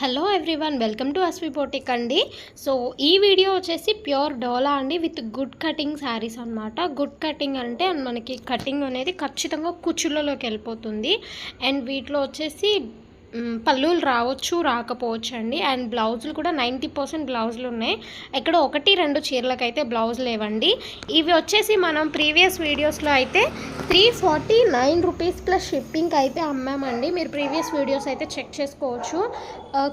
Hello everyone welcome to అస్వి పోటిక్ అండి. సో ఈ వీడియో వచ్చేసి ప్యూర్ డోలా అండి విత్ గుడ్ కటింగ్ శారీస్ అనమాట గుడ్ కటింగ్ అంటే మనకి కటింగ్ అనేది ఖచ్చితంగా కుచ్చులలోకి వెళ్ళిపోతుంది. అండ్ వీటిలో వచ్చేసి మ్, రావచ్చు రాకపోవచ్చు అండి అండ్ బ్లౌజులు కూడా నైంటీ పర్సెంట్ బ్లౌజులు ఉన్నాయి. ఇక్కడ ఒకటి రెండు చీరలకైతే బ్లౌజ్ లేవండి. ఇవి వచ్చేసి మనం ప్రీవియస్ వీడియోస్లో అయితే three forty nine rupees plus shipping అయితే అమ్మామండి. మీరు ప్రీవియస్ వీడియోస్ అయితే చెక్ చేసుకోవచ్చు.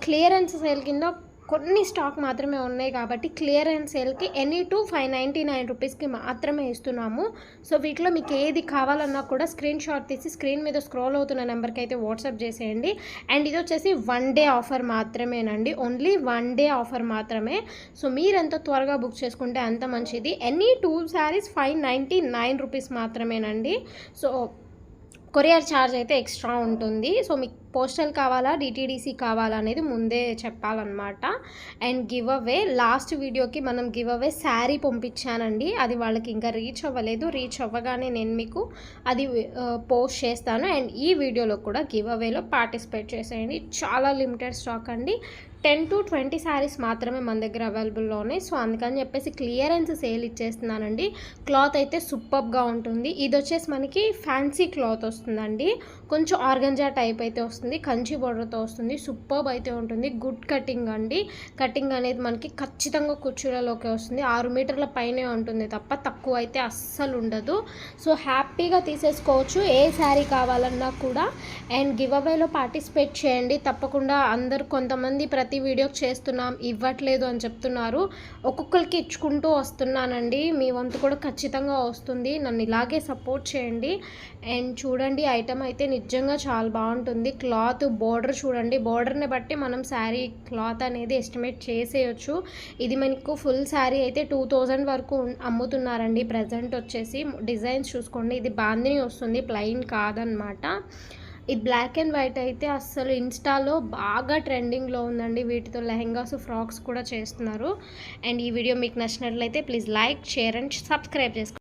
క్లియరెన్స్ సేల్ కింద కొన్ని స్టాక్ మాత్రమే ఉన్నాయి కాబట్టి క్లియరెన్స్ సేల్కి any two five ninety nine రూపీస్కి మాత్రమే ఇస్తున్నాము. సో వీటిలో మీకు ఏది కావాలన్నా కూడా స్క్రీన్ షాట్ తీసి స్క్రీన్ మీద స్క్రోల్ అవుతున్న నెంబర్కి అయితే వాట్సాప్ చేసేయండి. అండ్ ఇది వచ్చేసి వన్ డే ఆఫర్ మాత్రమేనండి. ఓన్లీ వన్ డే ఆఫర్ మాత్రమే. సో మీరు ఎంత త్వరగా బుక్ చేసుకుంటే అంత మంచిది. Any two saris five ninety nine rupees మాత్రమేనండి. సో కొరియర్ ఛార్జ్ అయితే ఎక్స్ట్రా ఉంటుంది. సో మీకు పోస్టల్ కావాలా డిటీడీసీ కావాలా అనేది ముందే చెప్పాలన్నమాట. అండ్ గివ్ అవే లాస్ట్ వీడియోకి మనం గివ్ అవే శారీ పంపించానండి. అది వాళ్ళకి ఇంకా రీచ్ అవ్వలేదు. రీచ్ అవ్వగానే నేను మీకు అది పోస్ట్ చేస్తాను. అండ్ ఈ వీడియోలో కూడా గివ్ అవేలో పార్టిసిపేట్ చేసేయండి. చాలా లిమిటెడ్ స్టాక్ అండి. టెన్ టు ట్వంటీ శారీస్ మాత్రమే మన దగ్గర అవైలబుల్లో ఉన్నాయి సో అందుకని చెప్పేసి క్లియరెన్స్ సేల్ ఇచ్చేస్తున్నానండి. క్లాత్ అయితే సూపర్గా ఉంటుంది. ఇది వచ్చేసి మనకి ఫ్యాన్సీ క్లాత్ వస్తుందండి. కొంచెం ఆర్గంజా టైప్ అయితే వస్తుంది. కంచి బోర్డర్తో వస్తుంది సూపర్బ్ అయితే ఉంటుంది. గుడ్ కటింగ్ అండి. కటింగ్ అనేది మనకి ఖచ్చితంగా కుర్చీలలోకి వస్తుంది. ఆరు మీటర్ల పైనే ఉంటుంది తప్ప తక్కువ అయితే అస్సలు ఉండదు. సో హ్యాపీగా తీసేసుకోవచ్చు. ఏ శారీ కావాలన్నా కూడా. అండ్ గివ్ అవేలో పార్టిసిపేట్ చేయండి. తప్పకుండా అందరు కొంతమంది ప్రతి వీడియోకి చేస్తున్నాం ఇవ్వట్లేదు అని చెప్తున్నారు. ఒక్కొక్కరికి ఇచ్చుకుంటూ వస్తున్నానండి. మీ వంతు కూడా ఖచ్చితంగా వస్తుంది. నన్ను ఇలాగే సపోర్ట్ చేయండి. అండ్ చూడండి ఐటమ్ అయితే నిజంగా చాలా బాగుంటుంది. క్లాత్ బోర్డర్ చూడండి. బోర్డర్ని బట్టి మనం శారీ క్లాత్ అనేది ఎస్టిమేట్ చేసేయచ్చు. ఇది మనకు ఫుల్ శారీ అయితే టూ థౌజండ్ వరకు అమ్ముతున్నారండి. ప్రజెంట్ వచ్చేసి డిజైన్స్ చూసుకోండి. ఇది బాందిని వస్తుంది. ప్లెయిన్ కాదనమాట. ఇది బ్లాక్ అండ్ వైట్ అయితే అస్సలు ఇన్స్టాలో బాగా ట్రెండింగ్లో ఉందండి. వీటితో లెహెంగాస్ ఫ్రాక్స్ కూడా చేస్తున్నారు. అండ్ ఈ వీడియో మీకు నచ్చినట్లయితే please like share and subscribe చేసుకోండి.